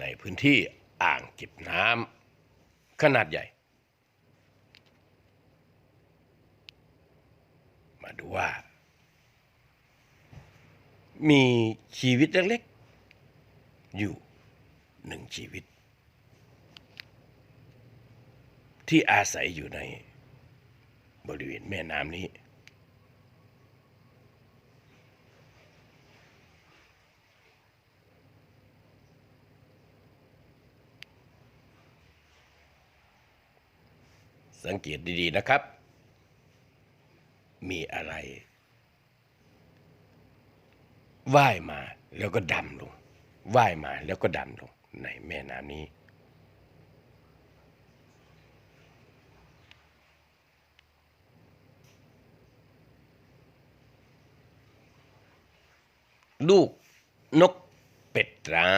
ในพื้นที่อ่างเก็บน้ำขนาดใหญ่ มาดูว่า มีชีวิตเล็กๆ อยู่หนึ่งชีวิต ที่อาศัยอยู่ในบริเวณแม่น้ำนี้ สังเกตดีๆนะครับ มีอะไรว่ายมาแล้วก็ดำลงว่ายมาแล้วก็ดำลงในแม่น้ำนี้ ลูกนกเป็ดน้